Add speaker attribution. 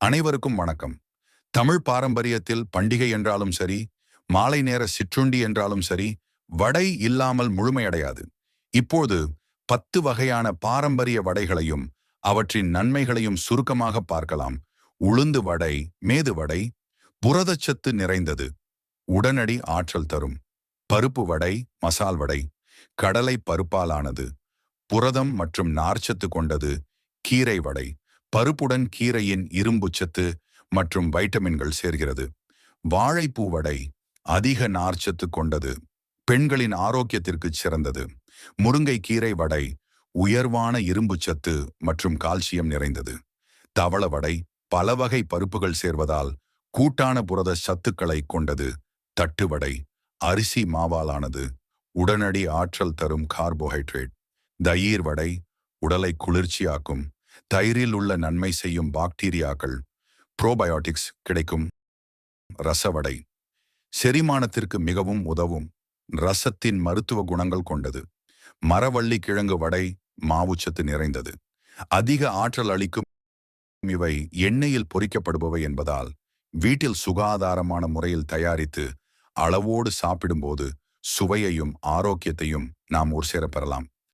Speaker 1: அனைவருக்கும் வணக்கம். தமிழ் பாரம்பரியத்தில் பண்டிகை என்றாலும் சரி மாலை நேர சிற்றுண்டி என்றாலும் சரி வடை இல்லாமல் முழுமையடையாது. இப்போது பத்து வகையான பாரம்பரிய வடைகளையும் அவற்றின் நன்மைகளையும் சுருக்கமாக பார்க்கலாம். உளுந்து வடை மேது வடை புரதச்சத்து நிறைந்தது உடனடி ஆற்றல் தரும். பருப்பு வடை மசால் வடை கடலை பருப்பாலானது புரதம் மற்றும் நார்ச்சத்து கொண்டது கீரை வடை பருப்புடன் கீரையின் இரும்புச்சத்து மற்றும் வைட்டமின்கள் சேர்கிறது. வாழைப்பூ வடை அதிக நார்ச்சத்து கொண்டது. பெண்களின் ஆரோக்கியத்திற்கு சிறந்தது. முருங்கை கீரை வடை உயர்வான இரும்புச்சத்து மற்றும் கால்சியம் நிறைந்தது. தவள வடை பல வகை பருப்புகள் சேர்வதால் கூட்டான புரத சத்துக்களை கொண்டது. தட்டு வடை அரிசி மாவாலானது உடனடி ஆற்றல் தரும் கார்போஹைட்ரேட். தயிர் வடை உடலை குளிர்ச்சியாக்கும் தயிரில் உள்ள நன்மை செய்யும் பாக்டீரியாக்கள் ப்ரோபயோட்டிக்ஸ் கிடைக்கும். ரசவடை. செரிமானத்திற்கு மிகவும் உதவும். ரசத்தின் மருத்துவ குணங்கள் கொண்டது. மரவள்ளி கிழங்கு வடை மாவுச்சத்து நிறைந்தது. அதிக ஆற்றல் அளிக்கும் இவை எண்ணெயில் பொறிக்கப்படுபவை என்பதால் வீட்டில் சுகாதாரமான முறையில் தயாரித்து அளவோடு சாப்பிடும்போது சுவையையும் ஆரோக்கியத்தையும் நாம் ஒரு சேர பெறலாம்.